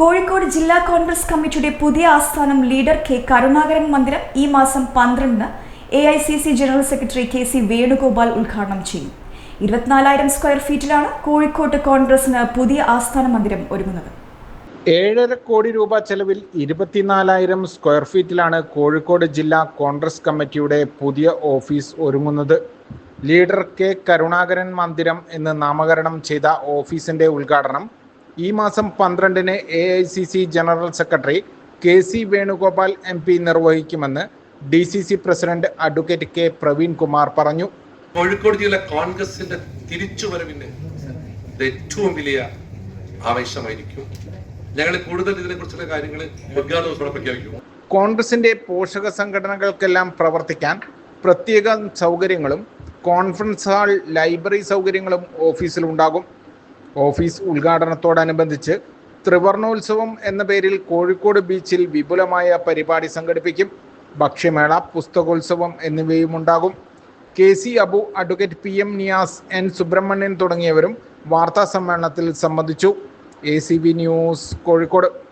കോഴിക്കോട് ജില്ലാ കോൺഗ്രസ് കമ്മിറ്റിയുടെ പുതിയ ആസ്ഥാനം ലീഡർ കെ കരുണാകരൻ മന്ദിരം ഈ മാസം പന്ത്രണ്ടിന് A I C C general secretary K C Venugopal ഉദ്ഘാടനം ചെയ്യും. ഇരുപത്തിനാലായിരം സ്ക്വയർ ഫീറ്റിലാണ് കോഴിക്കോട്ട് കോൺഗ്രസിന് പുതിയ ആസ്ഥാന മന്ദിരം ഒരുങ്ങുന്നത്. ഏഴര കോടി രൂപ ചെലവിൽ ഇരുപത്തിനാലായിരം സ്ക്വയർ ഫീറ്റിലാണ് കോഴിക്കോട് ജില്ലാ കോൺഗ്രസ് കമ്മിറ്റിയുടെ പുതിയ ഓഫീസ് ഒരുങ്ങുന്നത്. ലീഡർ കെ കരുണാകരൻ മന്ദിരം എന്ന് നാമകരണം ചെയ്ത ഓഫീസിന്റെ ഉദ്ഘാടനം ഈ മാസം പന്ത്രണ്ടിന് A I C C general secretary K C Venugopal M P നിർവഹിക്കുമെന്ന് D C C president advocate K Praveen Kumar പറഞ്ഞു. കോഴിക്കോട് ജില്ല കോൺഗ്രസിന്റെ തിരിച്ചുവരവിന് ഏറ്റവും വലിയ ആവേശമായിരിക്കും. ഞങ്ങൾ കൂടുതൽ ഇതിനെക്കുറിച്ചുള്ള കാര്യങ്ങൾ ഉദ്ഘാടന ദിവസം പ്രഖ്യാപിക്കും. കോൺഗ്രസിന്റെ പോഷക സംഘടനകൾക്കെല്ലാം പ്രവർത്തിക്കാൻ പ്രത്യേക സൗകര്യങ്ങളും കോൺഫറൻസ് ഹാൾ ലൈബ്രറി സൗകര്യങ്ങളും ഓഫീസിലുണ്ടാകും. ഓഫീസ് ഉദ്ഘാടനത്തോടനുബന്ധിച്ച് ത്രിവർണോത്സവം എന്ന പേരിൽ കോഴിക്കോട് ബീച്ചിൽ വിപുലമായ പരിപാടി സംഘടിപ്പിക്കും. ഭക്ഷ്യമേള പുസ്തകോത്സവം എന്നിവയും ഉണ്ടാകും K C Abu advocate P M Niyas N Subramanian തുടങ്ങിയവരും വാർത്താ സമ്മേളനത്തിൽ സംബന്ധിച്ചു. A C B news Kozhikode.